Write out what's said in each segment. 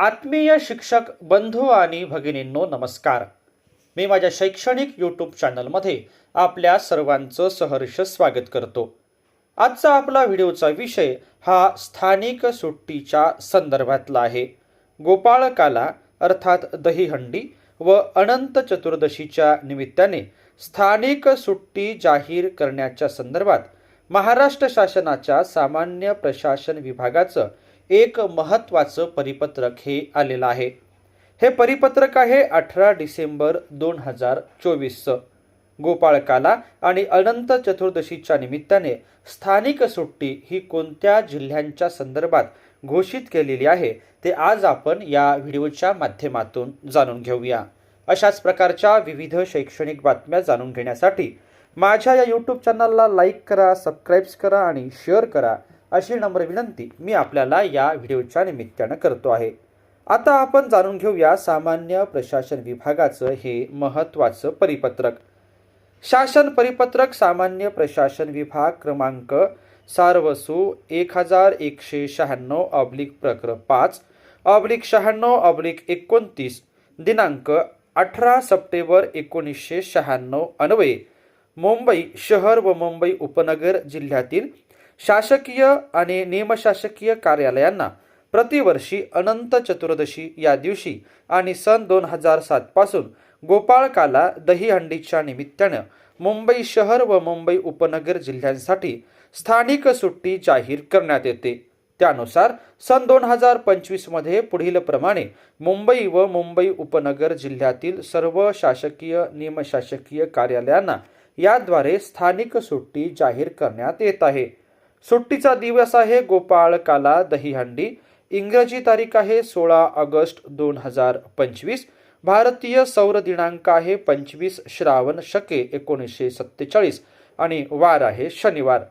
आत्मीय शिक्षक बंधू आणि भगिनींनो नमस्कार. मी माझ्या शैक्षणिक यूट्यूब चॅनलमध्ये आपल्या सर्वांचं सहर्ष स्वागत करतो. आजचा आपला व्हिडिओचा विषय हा स्थानिक सुट्टीच्या संदर्भातला आहे. गोपाळकाला अर्थात दहीहंडी व अनंत चतुर्दशीच्या निमित्ताने स्थानिक सुट्टी जाहीर करण्याच्या संदर्भात महाराष्ट्र शासनाच्या सामान्य प्रशासन विभागाचं एक महत्त्वाचं परिपत्रक हे आलेलं आहे. हे परिपत्रक आहे अठरा डिसेंबर दोन हजार चोवीसचं. गोपाळकाला आणि अनंत चतुर्दशीच्या निमित्ताने स्थानिक सुट्टी ही कोणत्या जिल्ह्यांच्या संदर्भात घोषित केलेली आहे ते आज आपण या व्हिडिओच्या माध्यमातून जाणून घेऊया. अशाच प्रकारच्या विविध शैक्षणिक बातम्या जाणून घेण्यासाठी माझ्या या यूट्यूब चॅनलला लाईक करा सबस्क्राईब्स करा आणि शेअर करा. अशी नम्र विनंती मी आपल्याला या व्हिडिओच्या निमित्तानं करतो आहे. आता आपण जाणून घेऊया सामान्य प्रशासन विभागाचं हे महत्त्वाचं परिपत्रक. शासन परिपत्रक सामान्य प्रशासन विभाग क्रमांक सार्वसू एक हजार एकशे शहाण्णव ऑब्लिक प्रकर पाच ऑब्लिक शहाण्णव ऑब्लिक एकोणतीस दिनांक अठरा सप्टेंबर एकोणीसशे शहाण्णव अन्वये मुंबई शहर व मुंबई उपनगर जिल्ह्यातील शासकीय आणि निमशासकीय कार्यालयांना प्रतिवर्षी अनंत चतुर्दशी या दिवशी आणि सन दोन हजार सातपासून गोपाळकाला दहीहंडीच्या निमित्तानं मुंबई शहर व मुंबई उपनगर जिल्ह्यांसाठी स्थानिक सुट्टी जाहीर करण्यात येते. त्यानुसार सन दोन हजार पंचवीसमध्ये पुढील प्रमाणे मुंबई व मुंबई उपनगर जिल्ह्यातील सर्व शासकीय निमशासकीय कार्यालयांना याद्वारे स्थानिक सुट्टी जाहीर करण्यात येत आहे. सुट्टीचा दिवस आहे गोपाळकाला दहीहंडी. इंग्रजी तारीख आहे सोळा ऑगस्ट दोन हजार पंचवीस. भारतीय सौर दिनांक आहे पंचवीस श्रावण शके एकोणीसशे सत्तेचाळीस आणि वार आहे शनिवार.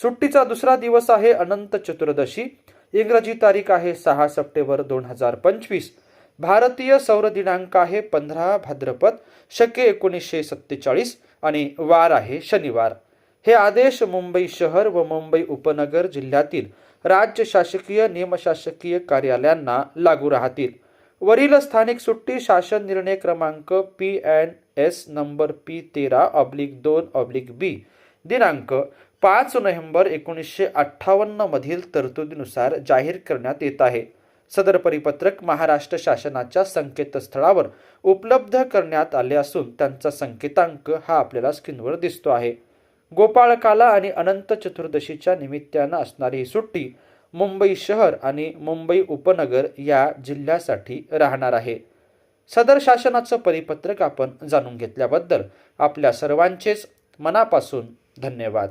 सुट्टीचा दुसरा दिवस आहे अनंत चतुर्दशी. इंग्रजी तारीख आहे सहा सप्टेंबर दोन हजार पंचवीस. भारतीय सौर दिनांक आहे पंधरा भाद्रपद शके एकोणीसशे सत्तेचाळीस आणि वार आहे शनिवार. हे आदेश मुंबई शहर व मुंबई उपनगर जिल्ह्यातील राज्य शासकीय निमशासकीय कार्यालयांना लागू राहतील. वरील स्थानिक सुट्टी शासन निर्णय क्रमांक P N S number P तेरा ऑब्लिक दोन ऑब्लिक बी दिनांक पाच नोव्हेंबर एकोणीसशे अठ्ठावन्न मधील तरतुदीनुसार जाहीर करण्यात येत आहे. सदर परिपत्रक महाराष्ट्र शासनाच्या संकेतस्थळावर उपलब्ध करण्यात आले असून त्यांचा संकेतांक हा आपल्याला स्क्रीनवर दिसतो आहे. गोपाळकाला आणि अनंत चतुर्दशीच्या निमित्तानं असणारी ही सुट्टी मुंबई शहर आणि मुंबई उपनगर या जिल्ह्यासाठी राहणार आहे. सदर शासनाचं परिपत्रक आपण जाणून घेतल्याबद्दल आपल्या सर्वांचेच मनापासून धन्यवाद.